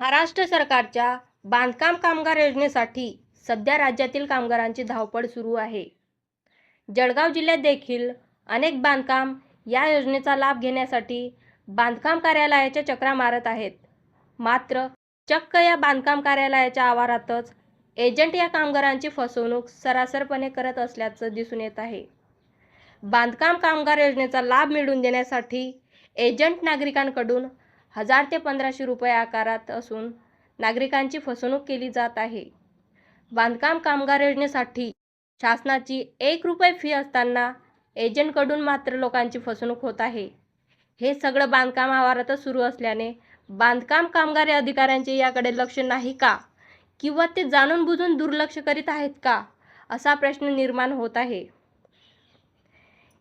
महाराष्ट्र सरकारच्या बांधकाम कामगार योजनेसाठी सध्या राज्यातील कामगारांची धावपळ सुरू आहे. जळगाव जिल्ह्यात देखील अनेक बांधकाम या योजनेचा लाभ घेण्यासाठी बांधकाम कार्यालयाच्या चक्रा मारत आहेत. मात्र चक्क या बांधकाम कार्यालयाच्या आवारातच एजंट या कामगारांची फसवणूक सरासरपणे करत असल्याचं दिसून येत आहे. बांधकाम कामगार योजनेचा लाभ मिळवून देण्यासाठी एजंट नागरिकांकडून हजार ते पंधराशे रुपये आकारात असून नागरिकांची फसवणूक केली जात आहे. बांधकाम कामगार योजनेसाठी शासनाची एक रुपये फी असताना एजंटकडून मात्र लोकांची फसवणूक होत आहे. हे सगळं बांधकाम आवारातच सुरू असल्याने बांधकाम कामगार अधिकाऱ्यांचे याकडे लक्ष नाही का? किंवा ते जाणून बुजून दुर्लक्ष करीत आहेत का? असा प्रश्न निर्माण होत आहे.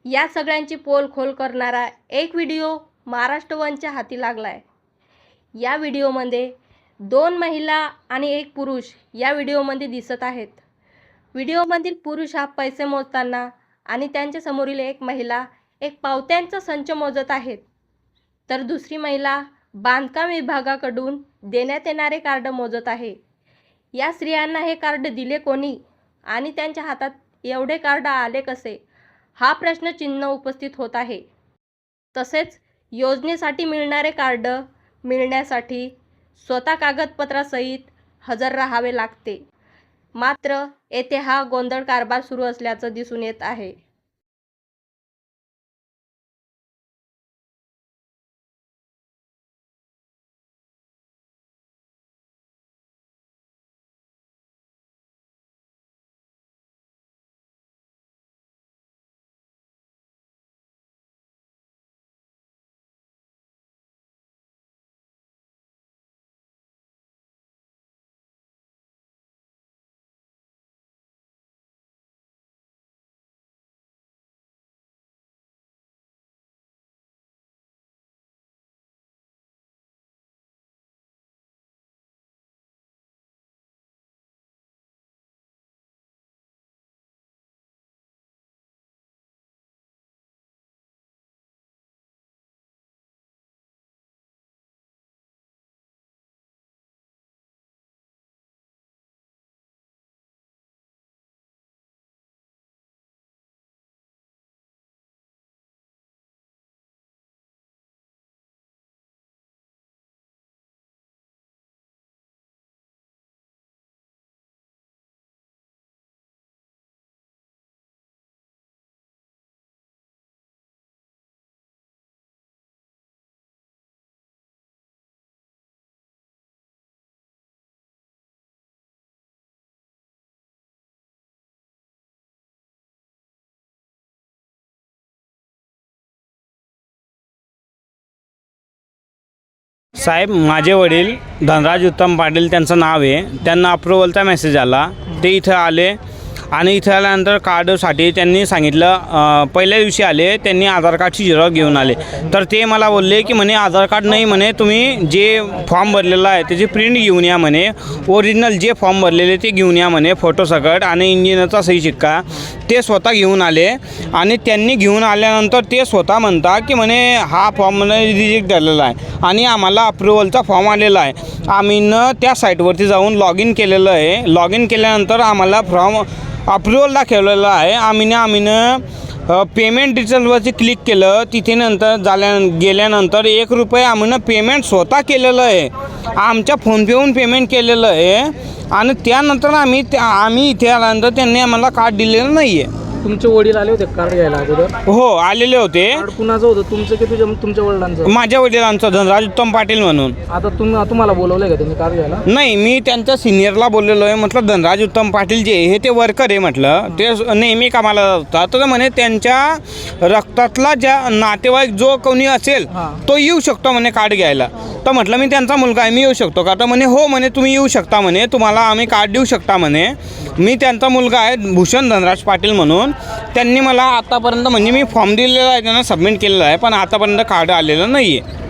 या सगळ्यांची पोलखोल करणारा एक व्हिडिओ महाराष्ट्र वनच्या हाती लागला आहे या व्हिडिओमध्ये दोन महिला आणि एक पुरुष या व्हिडिओमध्ये दिसत आहेत. व्हिडिओमधील पुरुष हा पैसे मोजताना आणि त्यांच्यासमोरील एक महिला एक पावत्यांचा संच मोजत आहेत. तर दुसरी महिला बांधकाम विभागाकडून देण्यात येणारे कार्ड मोजत आहे. या स्त्रियांना हे कार्ड दिले कोणी आणि त्यांच्या हातात एवढे कार्ड आले कसे? हा प्रश्न चिन्ह उपस्थित होत आहे. तसेच योजनेसाठी मिळणारे कार्ड मिळण्यासाठी स्वतः कागदपत्रासहित हजर राहावे लागते. मात्र येथे हा गोंधळ कारभार सुरू असल्याचं दिसून येत आहे. साहेब माझे वडील धनराज उत्तम पाटील त्यांचं नाव आहे. त्यांना अप्रुव्हलचा मेसेज आला. ते इथं आले. आणि इथे आल्यानंतर कार्डसाठी त्यांनी सांगितलं पहिल्या दिवशी आले त्यांनी आधार कार्डची झेरॉक्स घेऊन आले. तर ते मला बोलले की म्हणे आधार कार्ड नाही म्हणे तुम्ही जे फॉर्म भरलेला आहे त्याची प्रिंट घेऊन या म्हणे. ओरिजिनल जे फॉर्म भरलेले ते घेऊन या म्हणे फोटोसकट आणि इंजिनचा सही शिक्का. ते स्वतः घेऊन आले आणि त्यांनी घेऊन आल्यानंतर ते स्वतः म्हणता की म्हणे हा फॉर्म म्हणे रिजेक्ट झालेला आहे आणि आम्हाला अप्रुव्हलचा फॉर्म आलेला आहे. आम्ही न त्या साईटवरती जाऊन लॉग इन केलेलं आहे. लॉग इन केल्यानंतर आम्हाला फॉर्म अप्रुव्हल दाखवलेलं आहे. आम्हीने आम्हीनं पेमेंट डिटेल्सवरती क्लिक केलं. तिथे नंतर झाल्या गेल्यानंतर एक रुपये आम्ही पेमेंट स्वतः केलेलं आहे. आमच्या फोनपेहून पेमेंट केलेलं आहे. आणि त्यानंतर आम्ही त्या आम्ही इथे आल्यानंतर त्यांनी आम्हाला कार्ड दिलेलं नाही आहे तुमचे वडील आले होते कार्ड घ्यायला अगोदर? हो आलेले होते. कार्ड कुणाचं होतं? तुमचं की तुझ्या तुमच्या वडिलांचं? माझ्या वडिलांचं धनराज उत्तम पाटील म्हणून. आता तुम्ही तुम्हाला बोलवलंय का त्यांनी कार्ड घ्यायला? नाही मी त्यांच्या सिनियरला बोललेलो आहे. म्हटलं धनराज उत्तम पाटील जे हे ते वर्कर आहे म्हटलं. ते नेहमी कामाला जातात. तर म्हणे त्यांच्या रक्तातला ज्या नातेवाईक जो कोणी असेल हां. तो येऊ शकतो म्हणे कार्ड घ्यायला. तर म्हटलं मी त्यांचा मुलगा आहे मी येऊ शकतो का? तर म्हणे हो म्हणे तुम्ही येऊ शकता म्हणे तुम्हाला आम्ही कार्ड देऊ शकता म्हणे. मी त्यांचा मुलगा आहे भूषण धनराज पाटील म्हणून. त्यांनी मला आतापर्यंत म्हणजे मी फॉर्म दिलेला आहे त्यांना सबमिट केलेला आहे पण आतापर्यंत कार्ड आलेलं नाही आहे